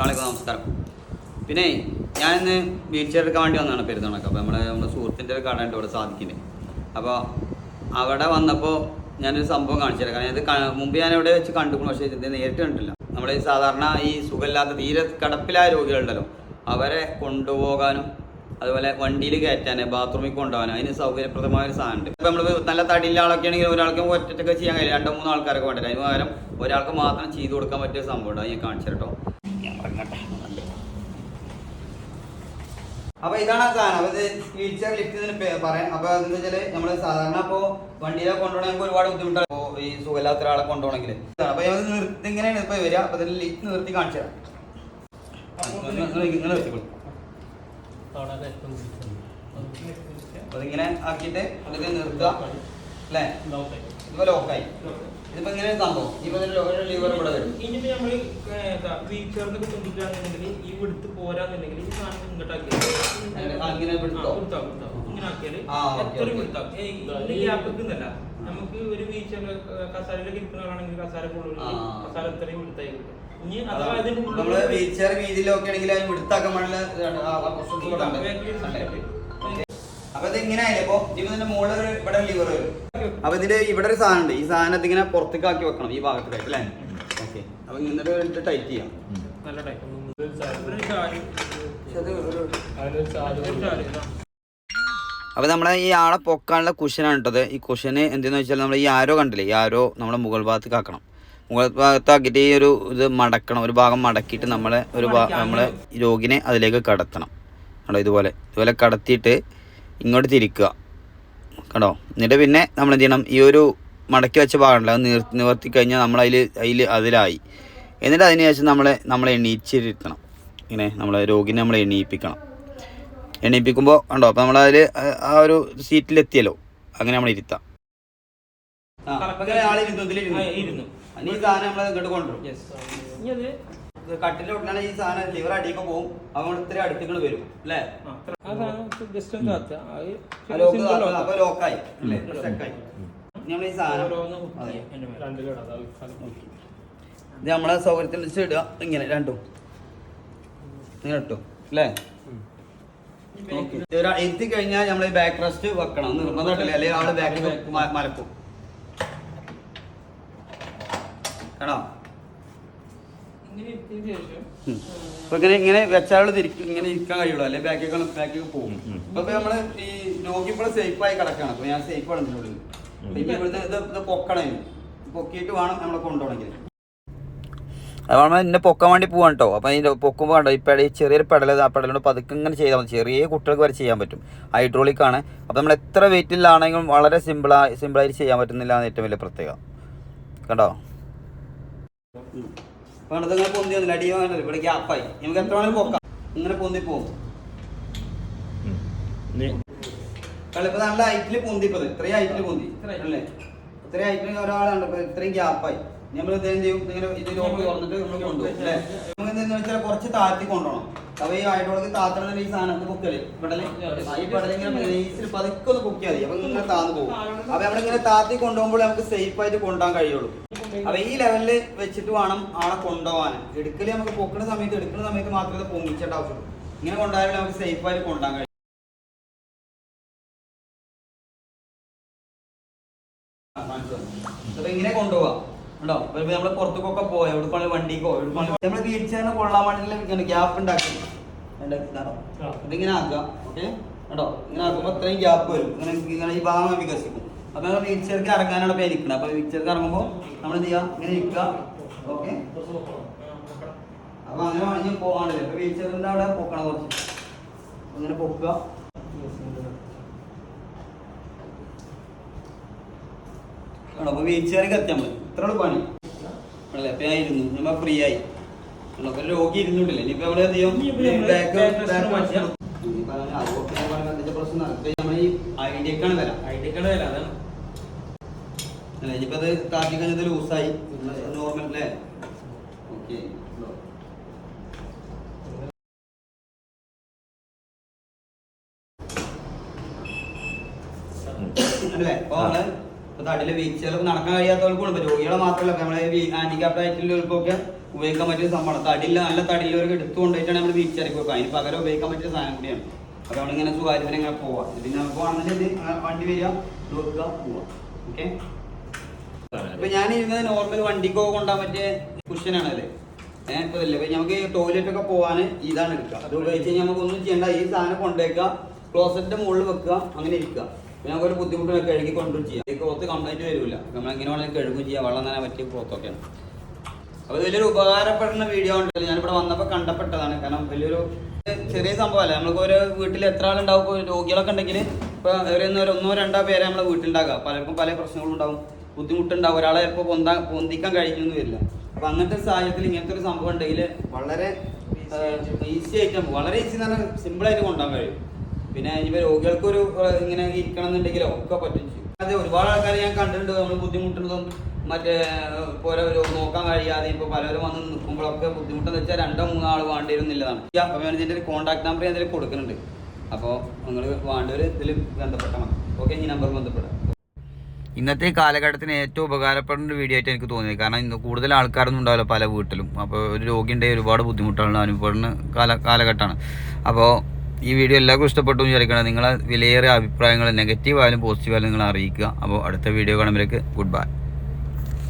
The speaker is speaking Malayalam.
അസ്സാമലൈക്കും നമസ്കാരം. പിന്നെ ഞാനിന്ന് വീൽ ചെയർ എടുക്കാൻ വേണ്ടി വന്നതാണ് പെരുന്നാളൊക്കെ. അപ്പോൾ നമ്മുടെ നമ്മുടെ സുഹൃത്തിന്റെ ഒരു കടയുണ്ട് ഇവിടെ സാധിക്കുന്നത് അപ്പോൾ അവിടെ വന്നപ്പോൾ ഞാനൊരു സംഭവം കാണിച്ചു തരാം. കാരണം ഇത് മുമ്പ് ഞാൻ ഇവിടെ വെച്ച് കണ്ടുക്കുന്നു പക്ഷേ ഇത് നേരിട്ട് കണ്ടില്ല നമ്മുടെ ഈ സാധാരണ ഈ സുഖമില്ലാത്ത തീരെ കടപ്പിലായ രോഗികളുണ്ടല്ലോ. അവരെ കൊണ്ടുപോകാനും അതുപോലെ വണ്ടിയിൽ കയറ്റാൻ ബാത്റൂമിൽ കൊണ്ടുപോകാൻ അതിന് സൗകര്യപ്രദമായ ഒരു സാധനമുണ്ട് ഇപ്പോൾ നമ്മൾ നല്ല തടിയുള്ള ആളൊക്കെ ആണെങ്കിൽ ഒരാൾക്ക് ഒറ്റയ്ക്ക് ചെയ്യാൻ കഴിയില്ല. രണ്ടോ മൂന്നോ ആൾക്കാരൊക്കെ വേണ്ടത് അതിന് പകരം ഒരാൾക്ക് മാത്രം ചെയ്തു കൊടുക്കാൻ പറ്റിയ സംഭവം ഉണ്ട്. അത് ഞാൻ കാണിച്ചു കേട്ടോ ഞാൻ ഇറങ്ങട്ടെ. അപ്പൊ ഇതാണ് ആ സാധനം. അപ്പൊ ഇത് വീൽ ചെയർ ലിഫ്റ്റ് ഇതിന് പറയാം. അപ്പൊ എന്താ വെച്ചാൽ നമ്മൾ സാധാരണ ഇപ്പോ വണ്ടിയിലെ കൊണ്ടുപോകണമെങ്കിൽ ഒരുപാട് ബുദ്ധിമുട്ടാണ്. ഈ സുഖമില്ലാത്ത ഒരാളെ കൊണ്ടുപോകണമെങ്കിൽ അപ്പൊ ഞാൻ നിർത്തി ഇങ്ങനെയാണ് ഇപ്പൊ വരിക. അപ്പൊ ഇതിൽ ലിഫ്റ്റ് നിർത്തി കാണിച്ചു തരാം. നിങ്ങൾ അപ്പൊ ഇതിങ്ങനെ ആക്കിയിട്ട് അതൊക്കെ നിർത്തുക. അല്ലേ ഇപ്പൊ ലോക്കായി ഇതിപ്പോ ഇങ്ങനെ സംഭവം ഇപ്പൊ ലിവർ ഇവിടെ വരും ഇനിയിപ്പോ നമ്മൾ കൊണ്ടുപോകാന്നുണ്ടെങ്കിൽ ഈ വിടുത്ത് പോരാന്നുണ്ടെങ്കിൽ ഈ സാധനം ഇങ്ങോട്ടാക്കി ആ, ഇങ്ങനെ വിടുത്തോ? ഇങ്ങനെ ആക്കിയാൽ ആ, ഓക്കേ, എത്ര ഓക്കേ. വിടുത്താം ഇതിന്റെ ഗ്യാപ്പ് വെക്കുന്നല്ല നമുക്ക് ഒരു വീൽചെയർ കസാരയിലൊക്കെ ഇരിക്കുന്നതാണെങ്കിൽ കസാര കൂടുതൽ. കസാര ഇത്രയും വിടുത്തായി കിട്ടും നമ്മൾ വീൽ ചെയർ വീതിയിലൊക്കെ ആണെങ്കിൽ വിടുത്താക്കാൻ വേണ്ടിയുള്ള അപ്പൊ ഇത് ഇങ്ങനെ ആയില്ലേ? ഇപ്പൊ ഇതിന്റെ മുകളിൽ ഒരു ഇവിടെ ലിവർ വരും. അപ്പൊ ഇതിന്റെ ഇവിടെ ഒരു സാധനം ഉണ്ട്. ഈ സാധനത്തിൽ ഇങ്ങനെ പുറത്തേക്ക് ആക്കി വെക്കണം ഈ ഭാഗത്തേക്ക് അല്ലേ? ഓക്കെ അപ്പൊ ഇന്നിട്ട് ടൈറ്റ് ചെയ്യാം. നല്ല ടൈറ്റ്. അപ്പോൾ നമ്മളെ ഈ ആളെ പൊക്കാനുള്ള കുഷനാണ് കേട്ടത് ഈ കുഷന് എന്തെന്ന് വെച്ചാൽ നമ്മൾ ഈ ആരോ കണ്ടില്ലേ? ഈ ആരോ നമ്മുടെ മുകൾ ഭാഗത്തേക്ക് ആക്കണം. മുകൾ ഭാഗത്താക്കിയിട്ട് ഈ ഒരു ഇത് മടക്കണം. ഒരു ഭാഗം മടക്കിയിട്ട് നമ്മളെ ഒരു നമ്മളെ രോഗിനെ അതിലേക്ക് കടത്തണം. കണ്ടോ? ഇതുപോലെ. ഇതുപോലെ കടത്തിയിട്ട് ഇങ്ങോട്ട് തിരിക്കുക. കണ്ടോ? എന്നിട്ട് പിന്നെ നമ്മൾ എന്ത് ചെയ്യണം ഈ ഒരു മടക്കി വെച്ച ഭാഗമുണ്ട് അത് നിർ നിവർത്തി കഴിഞ്ഞാൽ നമ്മൾ അതിൽ അതിൽ അതിലായി. എന്നിട്ട് അതിന് ശേഷം നമ്മളെ നമ്മളെ എണീച്ചിരുത്തണം. ഇങ്ങനെ നമ്മളെ രോഗിനെ നമ്മൾ എണീപ്പിക്കണം. എണീപ്പിക്കുമ്പോൾ ഉണ്ടോ അപ്പോൾ നമ്മളതിൽ ആ ഒരു സീറ്റിലെത്തിയല്ലോ. അങ്ങനെ നമ്മൾ ഇരുത്താം. ആ, ഇരുന്നു. ഈ സാധനം നമ്മൾ ഇങ്ങോട്ട് കൊണ്ടുവരും. യെസ് ഉള്ളിലാണ് ഈ സാധനം ലിവർ അടിയൊക്കെ പോകും അപ്പോൾ ഇത്രയും അടുത്തുകൾ വരും. അല്ലേ? അപ്പൊ ലോക്കായി അല്ലേ? സ്റ്റക്കായി നമ്മൾ ഈ സാധനം. ഇത് നമ്മളെ സൗകര്യത്തിൽ വെച്ച് ഇടുക ഇങ്ങനെ രണ്ടും. ഇങ്ങനെ ഇട്ടു. അല്ലേ? എത്തി കഴിഞ്ഞാൽ നമ്മൾ ബാക്ക് റെസ്റ്റ് വെക്കണം. നിർബന്ധമായിട്ടില്ല? അല്ലെങ്കിൽ അവിടെ ബാക്ക് മലക്കും കാണോ ഇങ്ങനെ ഇരുത്തിയതിന് ശേഷം ഉം. അപ്പൊ ഇങ്ങനെ ഇങ്ങനെ വെച്ചാൽ തിരിക്കും ഇങ്ങനെ ഇരിക്കാൻ കഴിയുള്ളൂ അല്ലെ? ബാക്കിൽ ബാക്കിൽ പോകും. അപ്പൊ ഇപ്പൊ നമ്മൾ ഈ രോഗി ഇപ്പോൾ സേഫ് ആയി കിടക്കാണ്. അപ്പൊ ഞാൻ സേഫ് ആണ് ഇതിനുള്ളിൽ ഇവിടുത്തെ ഇത് ഇത് പൊക്കണം. പൊക്കിയിട്ട് വേണം നമ്മളെ കൊണ്ടുപോകണമെങ്കിൽ. അതാണ് എന്നെ പൊക്കാൻ വേണ്ടി പോകാം കേട്ടോ അപ്പം അതിന്റെ പൊക്കുമ്പോൾ കണ്ടോ ഈ പെട ഈ ചെറിയൊരു പെടൽ ആ പെടലോട് പതുക്കെ ഇങ്ങനെ ചെയ്താൽ മതി. ചെറിയ കുട്ടികൾക്ക് വരെ ചെയ്യാൻ പറ്റും. ഹൈഡ്രോളിക് ആണ്. അപ്പോൾ നമ്മൾ എത്ര വെയിറ്റിലാണെങ്കിലും വളരെ സിമ്പിളായി സിമ്പിളായിട്ട് ചെയ്യാൻ പറ്റുന്നില്ല എന്ന് ഏറ്റവും വലിയ പ്രത്യേകത. കണ്ടോ? പണ്ടത്തെ ഇങ്ങനെ പൊന്തി വന്നില്ല. അടി വേണ്ടല്ലോ. ഇവിടെ ഗ്യാപ്പായി നമുക്ക് എത്ര വേണമെങ്കിലും പോക്കാം. ഇങ്ങനെ പൊന്തി പോകും കളിപ്പോ നല്ല ഹൈറ്റിൽ പൊന്തിപ്പത് ഇത്രയും ഹൈറ്റിൽ പൊന്തി. അല്ലേ? ഇത്രയും ഹൈറ്റിൽ ഒരാളാണ് ഇപ്പൊ ഇത്രയും ഗ്യാപ്പായി നമ്മൾ എന്ത് ചെയ്യും? ഇങ്ങനെ ഇത് ലോക്ക് തുറന്നിട്ട് നമ്മൾ കൊണ്ടുപോകും. അല്ലേ? നമുക്ക് എന്തെന്ന് വെച്ചാൽ കുറച്ച് താഴ്ത്തി കൊണ്ടുപോകണം. അപ്പൊ ഈ ഹൈഡ്രോളിക് താത്തണ ഈ സാധനം പൊക്കൽ പെടൽ ഈ പെടൽ ഇങ്ങനെ നൈസിൽ പതുക്കെ ഒന്ന് പൊക്കിയാൽ മതി. അപ്പൊ ഇങ്ങനെ താന്ന് പോകും അപ്പൊ നമ്മളിങ്ങനെ താത്തി കൊണ്ടുപോകുമ്പോൾ നമുക്ക് സേഫ് ആയിട്ട് കൊണ്ടുപോകാൻ കഴിയുള്ളൂ. അപ്പൊ ഈ ലെവലിൽ വെച്ചിട്ട് വേണം ആളെ കൊണ്ടുപോകാൻ എടുക്കൽ നമുക്ക് പൊക്കുന്ന സമയത്ത് എടുക്കുന്ന സമയത്ത് മാത്രമേ പൊങ്ങിച്ചേണ്ട ആവശ്യമുള്ളൂ. ഇങ്ങനെ കൊണ്ടുപോയാലും നമുക്ക് സേഫ് ആയിട്ട് കൊണ്ടുപോകാൻ കഴിയും. അപ്പൊ ഇങ്ങനെ കൊണ്ടുപോവാ. ഉണ്ടോ നമ്മൾ പുറത്തേക്കൊക്കെ പോയോ എവിടെ വണ്ടിക്കോ എവിടെ നമ്മൾ വീൽ ചെയറിന് കൊള്ളാൻ വേണ്ടിയിട്ട് ഗ്യാപ്പ് ഉണ്ടാക്കി. ഉണ്ടാക്കിത്താറോ? ഇതിങ്ങനെ ആക്കുക. ഓക്കെ? കേട്ടോ ഇങ്ങനെ ആക്കുമ്പോ അത്രയും ഗ്യാപ്പ് വരും. ഇങ്ങനെ ഇങ്ങനെ ഈ ഭാഗം വികസിക്കും. അപ്പൊ നമ്മൾ വീൽ ചെയർക്ക് ഇറങ്ങാനാണ് ഇപ്പൊ ഇരിക്കുന്നത് അപ്പൊ വീൽ ചെയർക്ക് ഇറങ്ങുമ്പോൾ നമ്മൾ എന്ത് ചെയ്യാം? ഇങ്ങനെ ഇരിക്കുക ഓക്കെ അപ്പൊ അങ്ങനെ വേണമെങ്കിൽ പോകാണ്ടല്ലോ അപ്പൊ വീൽ ചെയറിന്റെ അവിടെ പൊക്കണം കുറച്ച്. അങ്ങനെ പൊക്കുക അപ്പൊ വീൽ ചെയറിൽ എത്തിയാൽ മതി. ഇത്ര പണി. ആണല്ലേ? അപ്പൊ ഞാൻ ഇരുന്നു നമ്മൾ ഫ്രീ ആയി അപ്പൊ രോഗി ഇരുന്നുണ്ടല്ലേ? ഇനിയിപ്പോ നമ്മൾ എന്ത് ചെയ്യും? ബാക്ക് പ്രശ്നം ഐഡിയക്കാണ് വരാം. ഐഡിയക്കാണ് വരാം. അതാണ്. അല്ലേ ഇനിയിപ്പോ അത് താത്തി കഴിഞ്ഞത് ലൂസായി. നോർമൽ അല്ലേ ഓക്കെ അല്ലേ അപ്പൊ നമ്മൾ ഇപ്പൊ തടിയിൽ വീഴ്ചകളൊക്കെ നടക്കാൻ കഴിയാത്തവർക്കും ഇപ്പൊ രോഗികളെ മാത്രമല്ല നമ്മളെ ഹാൻഡിക്യാപ്ഡ് ആയിട്ടുള്ളവർക്കൊക്കെ ഉപയോഗിക്കാൻ പറ്റിയ സംഭവമാണ്. തടിയില്ല നല്ല തടിയിലവർക്ക് എടുത്തുകൊണ്ടായിട്ടാണ് നമ്മൾ ഇറക്കി വെക്കുക. അതിന് പകരം ഉപയോഗിക്കാൻ പറ്റിയ സാധനം കൂടിയാണ്. അപ്പൊ നമ്മളിങ്ങനെ സുഖമായിട്ട് ഇങ്ങനെ പോവാം. പിന്നെ നമുക്ക് വന്നിട്ട് വണ്ടി വരിക ഇത് വെക്കുക പോവാം. ഓക്കെ ഇപ്പൊ ഞാൻ ഇരുന്നത് നോർമൽ വണ്ടിക്കോ കൊണ്ടുപോകാൻ പറ്റിയ കുഷനാണ് അല്ലേ ഏഹ് ഇപ്പൊ ഇല്ല. നമുക്ക് ടോയ്ലറ്റ് ഒക്കെ പോകാൻ ഇതാണ് എടുക്കുക അത് ഉപയോഗിച്ച് കഴിഞ്ഞാൽ നമുക്ക് ഒന്നും ചെയ്യണ്ട. ഈ സാധനം കൊണ്ടുവയ്ക്കുക ക്ലോസറ്റിന്റെ മുകളിൽ വെക്കുക. അങ്ങനെ ഇരിക്കുക. പിന്നെ നമുക്ക് ഒരു ബുദ്ധിമുട്ട് കഴുകി കൊണ്ടും ചെയ്യാം ഈ ക്ലോത്ത് കംപ്ലൈന്റ് വരില്ല നമ്മൾ എങ്ങനെ വേണമെങ്കിൽ കഴുകും ചെയ്യാം. വെള്ളം തന്നെ പറ്റിയ ക്ലോത്തൊക്കെയാണ് അപ്പൊ വലിയൊരു ഉപകാരപ്പെടുന്ന വീഡിയോ ഉണ്ടല്ലോ ഞാനിവിടെ വന്നപ്പോൾ കണ്ടപ്പെട്ടതാണ്. കാരണം വലിയൊരു ചെറിയ സംഭവമല്ല. നമ്മൾക്ക് ഒരു വീട്ടിൽ എത്ര ആളുണ്ടാവും? രോഗികളൊക്കെ ഉണ്ടെങ്കിൽ ഇപ്പോൾ ഒരു ഒന്നോ രണ്ടോ പേരെ നമ്മളെ വീട്ടിലുണ്ടാകുക പലർക്കും പല പ്രശ്നങ്ങളും ഉണ്ടാവും. ബുദ്ധിമുട്ടുണ്ടാവും. ഒരാളെ ചിലപ്പോൾ പൊന്താ പൊന്തിക്കാൻ കഴിഞ്ഞൊന്നും വരില്ല. അപ്പൊ അങ്ങനത്തെ ഒരു സാഹചര്യത്തിൽ ഇങ്ങനത്തെ ഒരു സംഭവം ഉണ്ടെങ്കിൽ വളരെ ഈസി ആയിട്ട് വളരെ ഈസി എന്ന് പറഞ്ഞാൽ സിമ്പിൾ ആയിട്ട് കൊണ്ടുപോകാൻ കഴിയും. പിന്നെ ഇനിയിപ്പോൾ രോഗികൾക്ക് ഒരു ഇങ്ങനെ ഇരിക്കണം എന്നുണ്ടെങ്കിലോ ഒക്കെ പറ്റും ചെയ്യും. അതെ ഒരുപാട് ആൾക്കാർ ഞാൻ കണ്ടിട്ടുണ്ട്. നമ്മൾ ബുദ്ധിമുട്ടുള്ളതും മറ്റേ ഓരോ ഒരു നോക്കാൻ കഴിയാതെ ഇപ്പൊ പലരും വന്ന് നിൽക്കുമ്പോഴൊക്കെ ബുദ്ധിമുട്ടെന്ന് വെച്ചാൽ രണ്ടോ മൂന്നോ ആൾ വേണ്ടി വരുന്നില്ലതാണ് അഭിമാനത്തിന്റെ ഒരു കോൺടാക്ട് നമ്പർ ഞാൻ ഇതിൽ കൊടുക്കുന്നുണ്ട്. അപ്പോൾ നിങ്ങൾ വേണ്ടവർ ഇതിൽ ബന്ധപ്പെട്ടാൽ മതി. ഓക്കെ ഈ നമ്പർ ബന്ധപ്പെടാം. ഇന്നത്തെ കാലഘട്ടത്തിന് ഏറ്റവും ഉപകാരപ്പെടുന്ന ഒരു വീഡിയോ ആയിട്ട് എനിക്ക് തോന്നിയത്. കാരണം ഇന്ന് കൂടുതൽ ആൾക്കാരൊന്നും ഉണ്ടാവില്ല പല വീട്ടിലും. അപ്പോൾ ഒരു രോഗി ഉണ്ടെങ്കിൽ ഒരുപാട് ബുദ്ധിമുട്ടുകൾ അനുഭവപ്പെടുന്ന കാല കാലഘട്ടമാണ്. അപ്പോൾ ഈ വീഡിയോ എല്ലാവർക്കും ഇഷ്ടപ്പെട്ടു വിചാരിക്കണം നിങ്ങളെ വിലയേറിയ അഭിപ്രായങ്ങൾ നെഗറ്റീവ് ആയാലും പോസിറ്റീവ് ആയാലും നിങ്ങൾ അറിയിക്കുക. അപ്പോൾ അടുത്ത വീഡിയോ കാണുമ്പോഴേക്ക് ഗുഡ് ബൈ